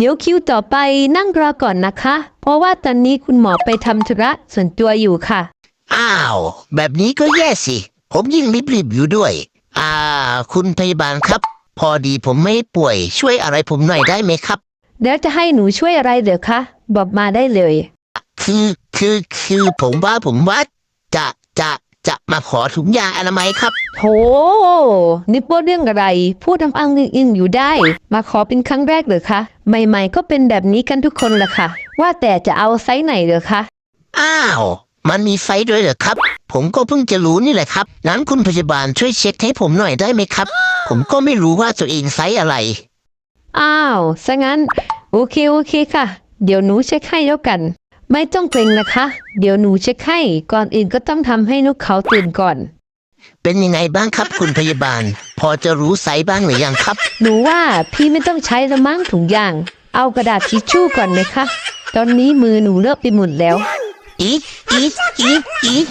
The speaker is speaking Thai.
เดี๋ยวคิวต่อไปนั่งรอก่อนนะคะ เพราะว่าตอนนี้คุณหมอไปทำธุระส่วนตัวอยู่ค่ะ อ้าว แบบนี้ก็แย่สิ ผมยิ่งรีบๆอยู่ด้วย อ่า คุณพยาบาลครับ พอดีผมไม่ป่วย ช่วยอะไรผมหน่อยได้ไหมครับแล้วจะให้หนูช่วยอะไรเดี๋ยวคะบอกมาได้เลย คือคือคือผมว่าผมว่าจะจะ จะมาขอถุงยางอนามัยครับ โถนี่พูดเรื่องอะไร พูดทำอังอิงอยู่ได้ มาขอเป็นครั้งแรกเหรอคะ ใหม่ๆ ก็เป็นแบบนี้กันทุกคนแหละค่ะ ว่าแต่จะเอาไซส์ไหนเหรอคะ อ้าว มันมีไฟด้วยเหรอครับ ผมก็เพิ่งจะรู้นี่แหละครับงั้นคุณพยาบาลช่วยเช็คให้ผมหน่อยได้ไหมครับ ผมก็ไม่รู้ว่าตัวเองไซส์อะไร อ้าวซะงั้น โอเคโอเคค่ะ เดี๋ยวหนูเช็คให้แล้วกัน ไม่ต้องเกรงนะคะ เดี๋ยวหนูเช็คให้ก่อนอื่นก็ต้องทำให้นกเขาตื่นก่อน เป็นยังไงบ้างครับคุณพยาบาล พอจะรู้ไซส์บ้างหรือยังครับ หนูว่าพี่ไม่ต้องใช้ละมั้งถุงยาง เอากระดาษทิชชู่ก่อนไหมคะ ตอนนี้มือหนูเลอะไปหมดแล้ว อีกอีกอีกอีก